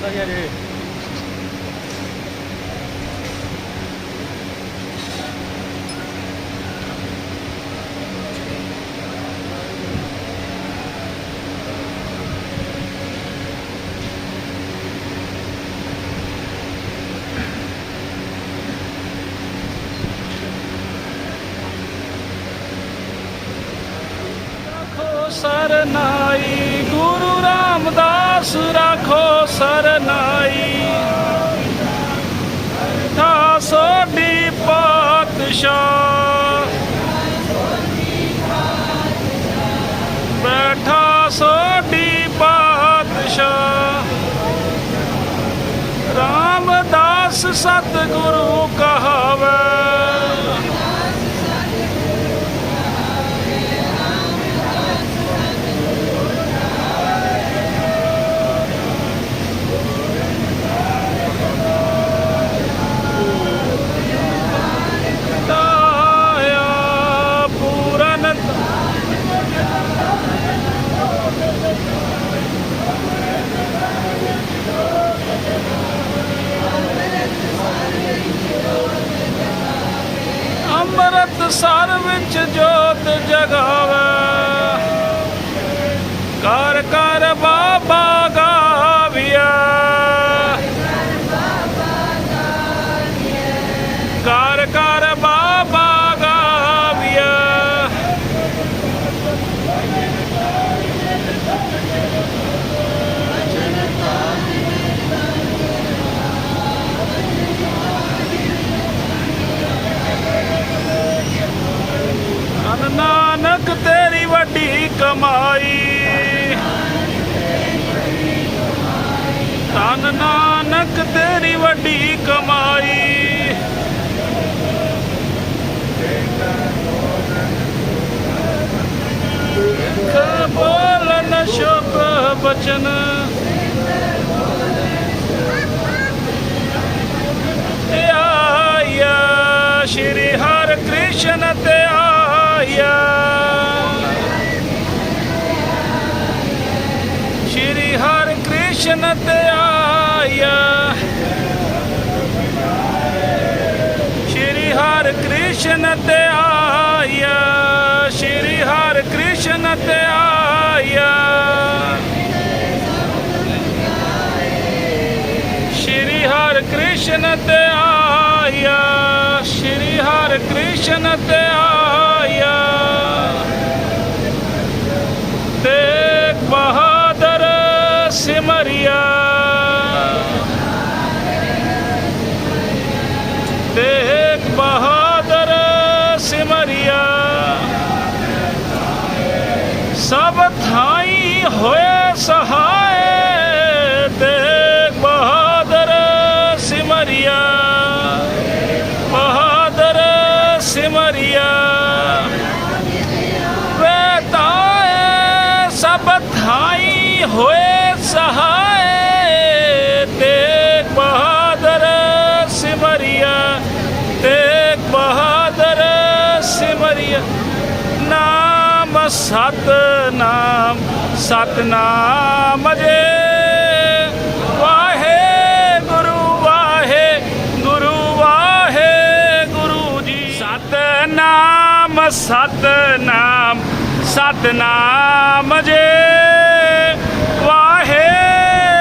ਕਰਦਾ ਜੀ ਅਜੇ ਰਾਖੋ ਸਰਨਾਈ ਗੁਰੂ ਰਾਮਦਾਸ ਰਾਖੋ ਸਰਨਾਈ। ਥਾ ਸੋਡੀ ਪਾਤਸ਼ਾਹ। ਬੈਠਾ ਸੋਡੀ ਪਾਤਸ਼ਾਹ। ਰਾਮਦਾਸ ਸਤਿਗੁਰੂ ਅੰਮ੍ਰਿਤ ਸਰ ਵਿੱਚ ਜੋਤ ਜਗਾਵੇ। ਕਰ ਕਰ ਬਾਬਾ ਗਾਵਿਆ ਕਰ ਕਰ ਕਮਾਈ ਧੰਨ ਨਾਨਕ ਤੇਰੀ ਵੱਡੀ ਕਮਾਈ। ਬੋਲਨ ਸ਼ੁਭ ਬਚਨ। ਤੇ ਆਇਆ ਸ਼੍ਰੀ ਹਰਿ ਕ੍ਰਿਸ਼ਨ ਤੇ ਆਇਆ। ਹਰਿ ਤੇ ਆਇਆ। ਸ਼੍ਰੀ ਹਰਿ ਕ੍ਰਿਸ਼ਨ ਤੇ ਆਇਆ। ਸ਼੍ਰੀ ਹਰਿ ਕ੍ਰਿਸ਼ਨ ਤੇ ਆਇਆ। ਸ਼੍ਰੀ ਹਰਿ ਕ੍ਰਿਸ਼ਨ ਤੇ ਆਇਆ। ਸ਼੍ਰੀ ਹਰਿ ਕ੍ਰਿਸ਼ਨ ਤੇ ਆਇਆ ਤੇਗ ਬਹਾਦਰ ਸਿਮਰਿਆ ਤੇਗ ਬਹਾਦਰ ਸਿਮਰਿਆ ਸਭ ਥਾਈ ਹੋਏ ਸਹਾਏ ਤੇਗ ਬਹਾਦਰ ਸਿਮਰਿਆ। ਬਹਾਦਰ ਸਿਮਰਿਆ। ਵੇਤਾਏ ਸਭ ਥਾਈ ਹੋਏ ਸਹਾਏ ਤੇਗ ਬਹਾਦਰ ਸਿਮਰਿਆ। ਤੇਗ ਬਹਾਦਰ ਸਿਮਰਿਆ। ਨਾਮ ਸਤਨਾਮ ਸਤਨਾਮ ਜੇ ਵਾਹੇ ਗੁਰੂ ਵਾਹੇ ਗੁਰੂ ਵਾਹੇ ਗੁਰੂ ਜੀ। ਸਤਨਾਮ ਸਤਨਾਮ ਸਤਨਾਮ ਜੇ ਵਾਹੇ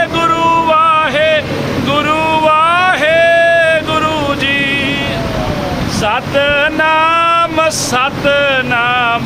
ਗੁਰੂ ਵਾਹੇ ਗੁਰੂ ਵਾਹੇ ਗੁਰੂ ਜੀ। ਸਤਨਾਮ ਸਤਨਾਮ